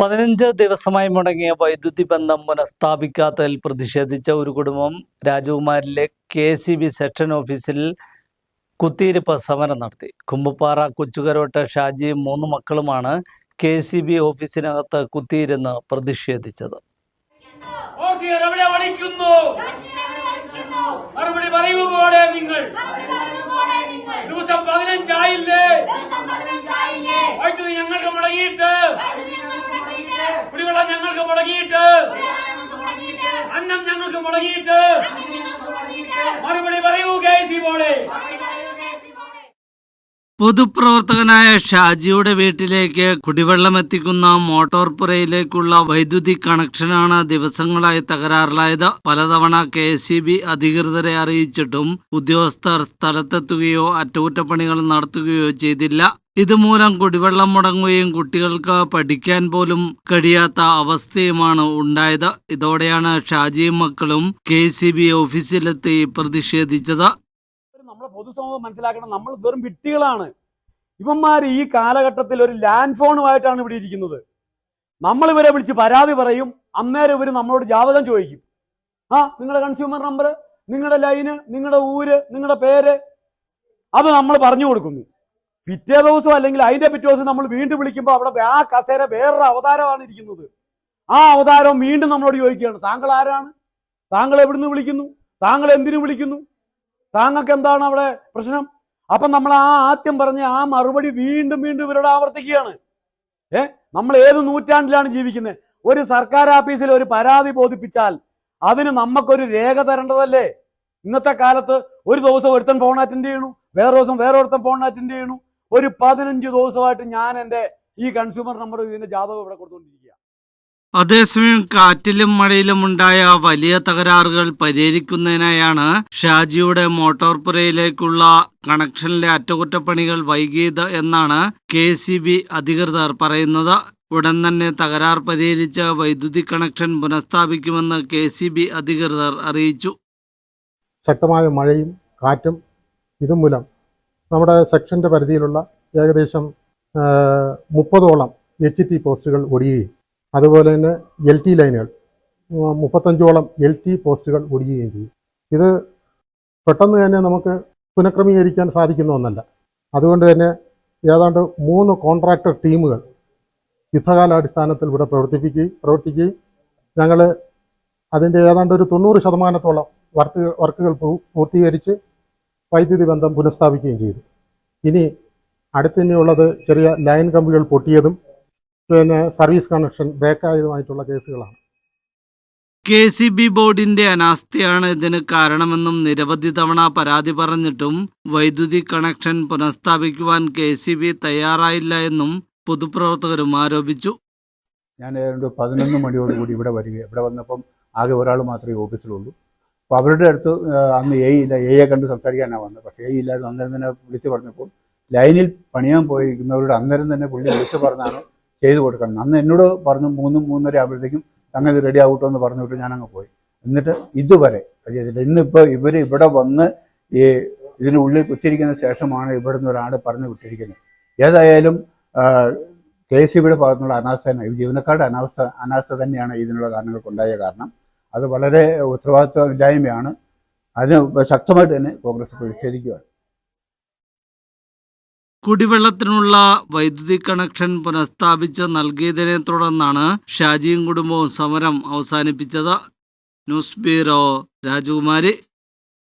പതിനഞ്ച് ദിവസമായി മുടങ്ങിയ വൈദ്യുതി ബന്ധം പുനഃസ്ഥാപിക്കാത്തതിൽ പ്രതിഷേധിച്ച ഒരു കുടുംബം രാജകുമാരിലെ കെ സി ബി സെക്ഷൻ ഓഫീസിൽ കുത്തിയിരിപ്പ് സമരം നടത്തി. കുമ്പപ്പാറ കൊച്ചുകരോട്ട ഷാജിയും മൂന്ന് മക്കളുമാണ് കെ സി ബി ഓഫീസിനകത്ത് കുത്തിയിരുന്ന് പ്രതിഷേധിച്ചത്. മറുപടി പറയൂ നിങ്ങൾ ദിവസം പതിനഞ്ചായില്ലേ വൈദ്യുതി ഞങ്ങൾക്ക് മുടങ്ങിയിട്ട് കുടിവെള്ളം ഞങ്ങൾക്ക് മുടങ്ങിയിട്ട്. അന്നം ഞങ്ങൾക്ക് മുടങ്ങിയിട്ട്. മറുപടി പറയൂ കെ സി പോലെ പൊതുപ്രവർത്തകനായ ഷാജിയുടെ വീട്ടിലേക്ക് കുടിവെള്ളം എത്തിക്കുന്ന മോട്ടോർ പുരയിലേക്കുള്ള വൈദ്യുതി കണക്ഷനാണ് ദിവസങ്ങളായി തകരാറിലായത്. പലതവണ കെ അധികൃതരെ അറിയിച്ചിട്ടും ഉദ്യോഗസ്ഥർ സ്ഥലത്തെത്തുകയോ അറ്റകുറ്റപ്പണികൾ നടത്തുകയോ ചെയ്തില്ല. ഇതുമൂലം കുടിവെള്ളം മുടങ്ങുകയും കുട്ടികൾക്ക് പഠിക്കാൻ പോലും കഴിയാത്ത അവസ്ഥയുമാണ് ഉണ്ടായത്. ഇതോടെയാണ് ഷാജിയും മക്കളും കെ ഓഫീസിലെത്തി പ്രതിഷേധിച്ചത്. പൊതുസമൂഹം മനസ്സിലാക്കണം. നമ്മൾ വെറും വിട്ടികളാണ് ഇവന്മാർ ഈ കാലഘട്ടത്തിൽ ഒരു ലാൻഡ് ഫോണുമായിട്ടാണ് ഇവിടെ ഇരിക്കുന്നത്. നമ്മൾ ഇവരെ വിളിച്ച് പരാതി പറയും. അന്നേരം ഇവർ നമ്മളോട് ജാതകം ചോദിക്കും. ആ നിങ്ങളുടെ കൺസ്യൂമർ നമ്പർ നിങ്ങളുടെ ലൈന് നിങ്ങളുടെ ഊര് നിങ്ങളുടെ പേര്. അത് നമ്മൾ പറഞ്ഞു കൊടുക്കുന്നു. പിറ്റേ ദിവസം അല്ലെങ്കിൽ അതിന്റെ പിറ്റേ ദിവസം നമ്മൾ വീണ്ടും വിളിക്കുമ്പോൾ അവിടെ ആ കസേര വേറൊരു അവതാരമാണ് ഇരിക്കുന്നത്. ആ അവതാരം വീണ്ടും നമ്മളോട് ചോദിക്കുകയാണ്. താങ്കൾ ആരാണ്? താങ്കൾ എവിടുന്ന് വിളിക്കുന്നു? താങ്കൾ എന്തിനു വിളിക്കുന്നു? താങ്കൾക്ക് എന്താണ് അവിടെ പ്രശ്നം? അപ്പൊ നമ്മൾ ആ ആദ്യം പറഞ്ഞ ആ മറുപടി വീണ്ടും വീണ്ടും ഇവരോട് ആവർത്തിക്കുകയാണ്. ഏ? നമ്മൾ ഏത് നൂറ്റാണ്ടിലാണ് ജീവിക്കുന്നത്? ഒരു സർക്കാർ ഓഫീസിൽ ഒരു പരാതി ബോധിപ്പിച്ചാൽ അതിന് നമുക്കൊരു രേഖ തരേണ്ടതല്ലേ? ഇന്നത്തെ കാലത്ത് ഒരു ദിവസം ഒരുത്തൻ ഫോൺ അറ്റൻഡ് ചെയ്യണു വേറെ ദിവസം വേറെ ഒരുത്തൻ ഫോൺ അറ്റൻഡ് ചെയ്യണു. ഒരു പതിനഞ്ച് ദിവസമായിട്ട് ഞാൻ എന്റെ ഈ കൺസ്യൂമർ നമ്പർ ഇതിന്റെ ജാതകം ഇവിടെ കൊടുത്തുകൊണ്ടിരിക്കുക അതേസമയം കാറ്റിലും മഴയിലും ഉണ്ടായ വലിയ തകരാറുകൾ പരിഹരിക്കുന്നതിനായാണ് ഷാജിയുടെ മോട്ടോർ പുരയിലേക്കുള്ള കണക്ഷനിലെ അറ്റകുറ്റപ്പണികൾ വൈകിയത് എന്നാണ് കെ അധികൃതർ പറയുന്നത്. ഉടൻ തന്നെ തകരാർ പരിഹരിച്ച് വൈദ്യുതി കണക്ഷൻ പുനഃസ്ഥാപിക്കുമെന്ന് കെ അധികൃതർ അറിയിച്ചു. ശക്തമായ മഴയും കാറ്റും ഇതുമൂലം നമ്മുടെ സെക്ഷന്റെ പരിധിയിലുള്ള ഏകദേശം മുപ്പതോളം എച്ച് ടി പോസ്റ്റുകൾ ഒടിയുകയും അതുപോലെ തന്നെ എൽ ടി ലൈനുകൾ മുപ്പത്തഞ്ചോളം എൽ ടി പോസ്റ്റുകൾ ഒടിയുകയും ചെയ്യും. ഇത് പെട്ടെന്ന് തന്നെ നമുക്ക് പുനഃക്രമീകരിക്കാൻ സാധിക്കുന്ന ഒന്നല്ല. അതുകൊണ്ട് തന്നെ ഏതാണ്ട് മൂന്ന് കോൺട്രാക്ടർ ടീമുകൾ യുദ്ധകാലാടിസ്ഥാനത്തിൽ ഇവിടെ പ്രവർത്തിപ്പിക്കുകയും പ്രവർത്തിക്കുകയും ഞങ്ങൾ അതിന്റെ ഏതാണ്ട് ഒരു തൊണ്ണൂറ് ശതമാനത്തോളം വർക്ക് വർക്കുകൾ പൂർത്തീകരിച്ച് വൈദ്യുതി ബന്ധം പുനഃസ്ഥാപിക്കുകയും ചെയ്തു. ഇനി അടുത്തന്നെയുള്ളത് ചെറിയ ലൈൻ കമ്പികൾ പൊട്ടിയതും പിന്നെ സർവീസ് കണക്ഷൻ ബ്രേക്കായതുമായിട്ടുള്ള കേസുകളാണ്. കെ സി ബി ബോർഡിന്റെ അനാസ്ഥയാണ് ഇതിന് കാരണമെന്നും നിരവധി തവണ പരാതി പറഞ്ഞിട്ടും വൈദ്യുതി കണക്ഷൻ പുനഃസ്ഥാപിക്കുവാൻ കെ സി ബി തയ്യാറായില്ല എന്നും പൊതുപ്രവർത്തകരും ആരോപിച്ചു. ഞാൻ ഏതാണ്ട് പതിനൊന്ന് മണിയോടുകൂടി ഇവിടെ വരിക ഇവിടെ വന്നപ്പം ആകെ ഒരാൾ മാത്രമേ ഓഫീസിലുള്ളൂ. അപ്പോൾ അവരുടെ അടുത്ത് അന്ന് എ ഇല്ല എയെ കണ്ട് സംസാരിക്കാനാണ് വന്നത്. പക്ഷേ എ ഇല്ലായിരുന്നു അന്നേരം തന്നെ വിളിച്ചു പറഞ്ഞപ്പോൾ ലൈനിൽ പണിയാൻ പോയിരിക്കുന്നവരോട് അന്നേരം തന്നെ പുള്ളി വിളിച്ചു പറഞ്ഞാണ് ചെയ്തു കൊടുക്കണം. അന്ന് എന്നോട് പറഞ്ഞു മൂന്നും മൂന്നര ആകുമ്പോഴത്തേക്കും സംഗതി റെഡി ആകട്ടോ എന്ന് പറഞ്ഞു വിട്ട് ഞാനങ്ങ് പോയി. എന്നിട്ട് ഇതുവരെ അത് ചെയ്തില്ല. ഇന്നിപ്പോൾ ഇവർ ഇവിടെ വന്ന് ഈ ഇതിനുള്ളിൽ കുത്തിരിക്കുന്ന ശേഷമാണ് ഇവിടെ നിന്ന് ഒരാൾ പറഞ്ഞു വിട്ടിരിക്കുന്നത്. ഏതായാലും കെ എസ് സിബിയുടെ ഭാഗത്തുനിന്നുള്ള അനാസ്ഥ ഈ ജീവനക്കാരുടെ അനാസ്ഥ അനാസ്ഥ തന്നെയാണ് ഇതിനുള്ള കാരണങ്ങൾക്കുണ്ടായ കാരണം. അത് വളരെ ഉത്തരവാദിത്വമില്ലായ്മയാണ്. അതിന് ശക്തമായിട്ട് തന്നെ കോൺഗ്രസ് പ്രതിഷേധിക്കുകയാണ് കുടിവെള്ളത്തിനുള്ള വൈദ്യുതി കണക്ഷൻ പുനഃസ്ഥാപിച്ച് നൽകിയതിനെ തുടർന്നാണ് ഷാജിയും കുടുംബവും സമരം അവസാനിപ്പിച്ചത്. ന്യൂസ് ബ്യൂറോ രാജകുമാരി.